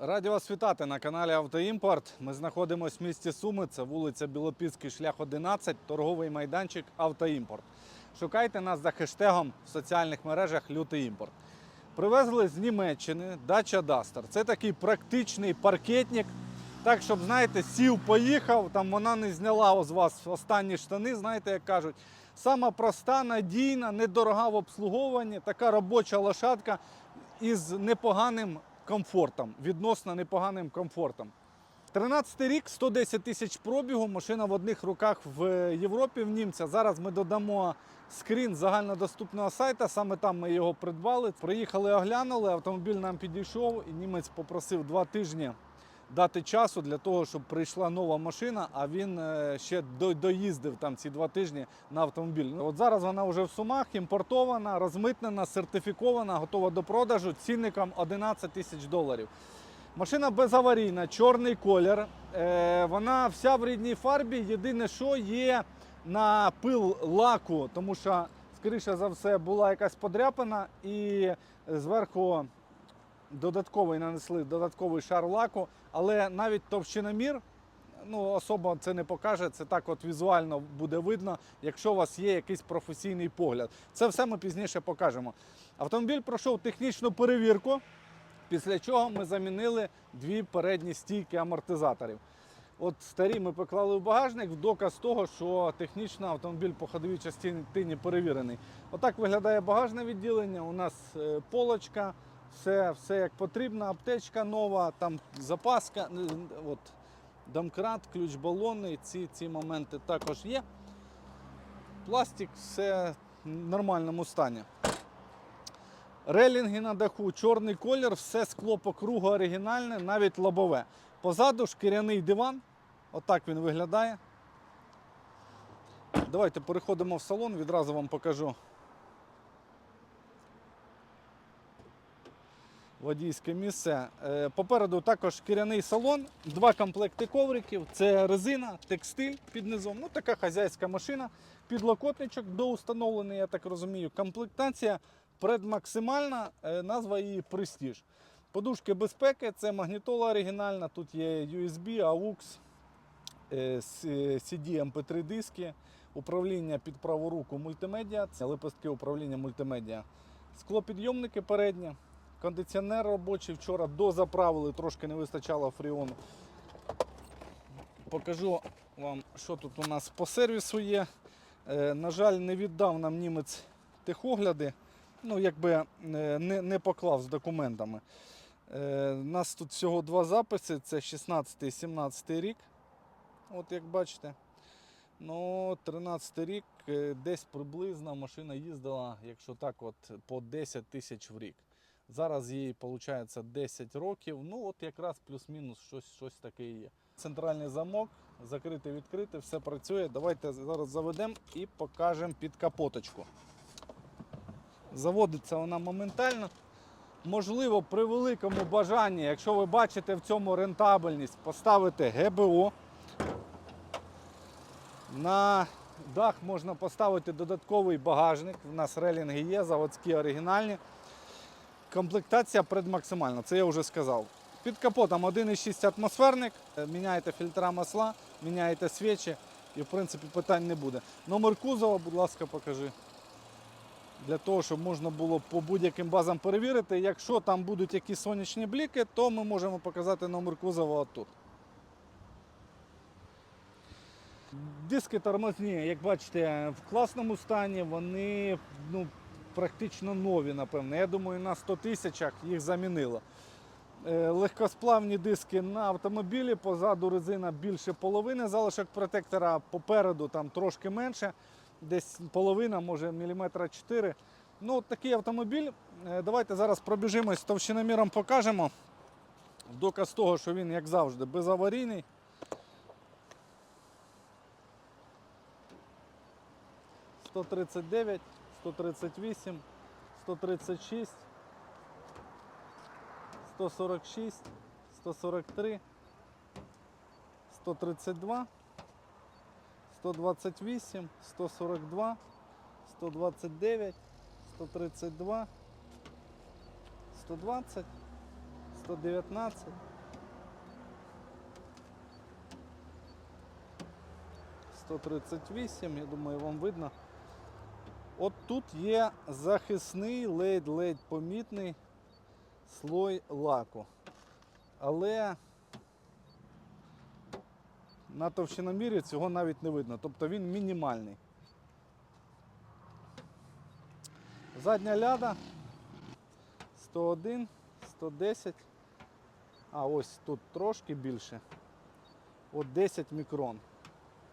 Раді вас вітати на каналі Автоімпорт. Ми знаходимося в місті Суми. Це вулиця Білопільський шлях 11, торговий майданчик Автоімпорт. Шукайте нас за хештегом в соціальних мережах Лютий імпорт. Привезли з Німеччини Dacia Duster. Це такий практичний паркетник. Так, щоб, знаєте, сів, поїхав, там вона не зняла з вас останні штани, знаєте, як кажуть. Сама проста, надійна, недорога в обслуговуванні, така робоча лошадка із непоганим комфортом, відносно непоганим комфортом. 13 рік, 110 тисяч пробігу, машина в одних руках в Європі в німця. Зараз ми додамо скрін загальнодоступного сайта, саме там ми його придбали. Приїхали, оглянули, автомобіль нам підійшов, і німець попросив два тижні дати часу для того, щоб прийшла нова машина, а він е, ще доїздив там ці два тижні на автомобіль. Ну, От зараз вона вже в сумах, імпортована, розмитнена, сертифікована, готова до продажу цінником 11 тисяч доларів. Машина безаварійна, чорний колір. Е, вона вся в рідній фарбі. Єдине, що є на пил лаку, тому що, скоріше за все, була якась подряпина, і зверху додатковий нанесли додатковий шар лаку, але навіть товщиномір. Ну, особа це не покаже, це так от візуально буде видно, якщо у вас є якийсь професійний погляд. Це все ми пізніше покажемо. Автомобіль пройшов технічну перевірку, після чого ми замінили дві передні стійки амортизаторів. От старі ми поклали в багажник в доказ того, що технічно автомобіль по ходовій частині перевірений. Отак виглядає багажне відділення. У нас е, полочка, все, все як потрібно, аптечка нова, там запаска, е, от, домкрат, ключ балони, ці, ці моменти також є. Пластик, все в нормальному стані. Релінги на даху, чорний колір, все скло по кругу оригінальне, навіть лобове. Позаду шкіряний диван. Отак він виглядає. Давайте переходимо в салон, відразу вам покажу. Водійське місце. Е, Попереду також шкіряний салон, два комплекти ковриків, це резина, текстиль під низом. Ну, така хазяйська машина. Підлокотничок доустановлений, я так розумію. Комплектація предмаксимальна, е, назва її Prestige. Подушки безпеки, це магнітола оригінальна, тут є USB, AUX, CD MP3 диски, управління під праву руку мультимедіа, це лепестки управління мультимедіа. Склопідйомники передні, кондиціонер робочий. Вчора дозаправили, трошки не вистачало фріону. Покажу вам, що тут у нас по сервісу є. Е, На жаль, не віддав нам німець техогляди. Ну, якби е, не, не поклав з документами. Е, У нас тут всього два записи: це 16 і 17 рік. От як бачите. Ну, 13 рік, е, десь приблизно машина їздила, якщо так, от по 10 тисяч в рік. Зараз їй виходить 10 років. Ну, от якраз плюс-мінус щось, щось таке є. Центральний замок, закритий, відкритий, все працює. Давайте зараз заведемо і покажемо під капоточку. Заводиться вона моментально. Можливо, при великому бажанні, якщо ви бачите в цьому рентабельність, поставити ГБО. На дах можна поставити додатковий багажник. У нас релінги є, заводські оригінальні. Комплектація предмаксимальна, це я вже сказав. Під капотом 1,6 атмосферник, Е, міняєте фільтра масла, міняєте свічі і в принципі питань не буде. Номер кузова, будь ласка, покажи. Для того, щоб можна було по будь-яким базам перевірити. Якщо там будуть якісь сонячні бліки, то ми можемо показати номер кузова отут. Диски тормозні, як бачите, в класному стані, вони ну, практично нові, напевно. Я думаю, на 100 тисячах їх замінило. Е, Легкосплавні диски на автомобілі, позаду резина більше половини залишок протектора, попереду там трошки менше, десь половина, може міліметра 4. Ну, такий автомобіль. Е, Давайте зараз пробіжимось товщиноміром, покажемо. Доказ того, що він, як завжди, безаварійний. Сто тридцять дев'ять, сто тридцять вісім, сто тридцять шість, сто сорок шість, сто сорок три, сто тридцять два, сто двадцять вісім, сто сорок два, сто двадцять дев'ять, сто тридцять два, сто двадцять, 119. Сто тридцять вісім, я думаю, вам видно. От тут є захисний, ледь-ледь помітний слой лаку. Але на товщиномірі цього навіть не видно. Тобто він мінімальний. Задня ляда 101, 110. А ось тут трошки більше. От 10 мікрон.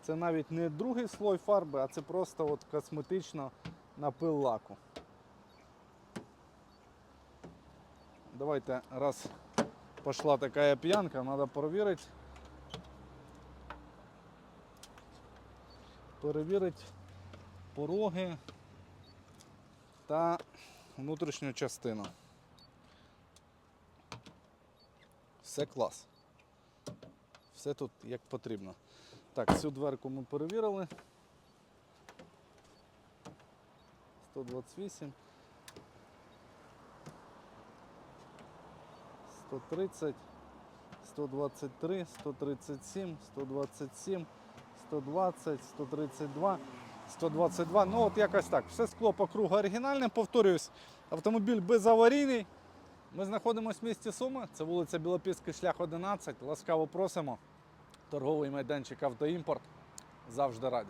Це навіть не другий слой фарби, а це просто от косметично напил лаку. Давайте, раз пошла такая пьянка, надо перевірити. Перевірити пороги та внутрішню частину. Все клас. Все тут як потрібно. Так, цю дверку ми перевірили. 128. 130, 123, 137, 127, 120, 132, 122. Ну от якось так. Все скло по кругу оригінальне. Повторюсь, автомобіль безаварійний. Ми знаходимося в місті Суми. Це вулиця Білопільський шлях 11. Ласкаво просимо. Торговий майданчик автоімпорт. Завжди раді.